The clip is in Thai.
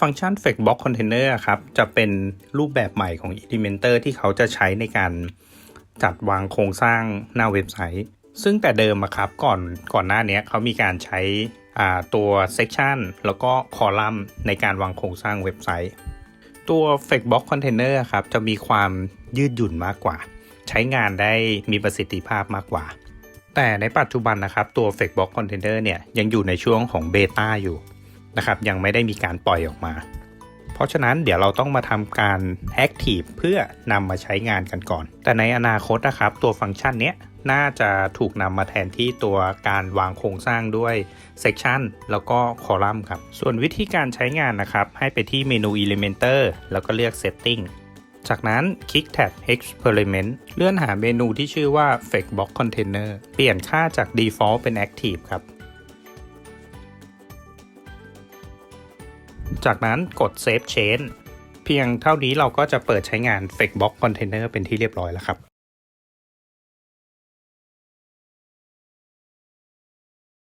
ฟังก์ชัน f a k e Box Container อะครับ จะเป็นรูปแบบใหม่ของ Elementor ที่เขาจะใช้ในการจัดวางโครงสร้างหน้าเว็บไซต์ ซึ่งแต่เดิมครับก่อนก่อนหน้านี้เขามีการใช้ตัว Section แล้วก็คอลัมน์ในการวางโครงสร้างเว็บไซต์ ตัว f a k e Box Container อะครับ จะมีความยืดหยุ่นมากกว่า ใช้งานได้มีประสิทธิภาพมากกว่า แต่ในปัจจุบันนะครับตัว f a k e Box Container เนี่ยยังอยู่ในช่วงของเบต้าอยู่ นะครับยังไม่ได้มีการปล่อยออกมา เพราะฉะนั้นเดี๋ยวเราต้องมาทำการ Active เพื่อนำมาใช้งานกันก่อน แต่ในอนาคตนะครับตัวฟังก์ชันเนี้ยน่าจะถูกนำมาแทนที่ตัวการวางโครงสร้างด้วย Section แล้วก็คอลัมน์ครับ ส่วนวิธีการใช้งานนะครับ ให้ไปที่เมนู Elementor แล้วก็เลือก Setting จากนั้นคลิกแท็บ Experiment เลื่อนหาเมนูที่ชื่อว่า Fake Box Container เปลี่ยนค่าจาก Default เป็น Active ครับ จากนั้นกด Save Change เพียงเท่านี้เราก็จะเปิดใช้งาน Fake Box Container เป็นที่เรียบร้อยแล้วครับ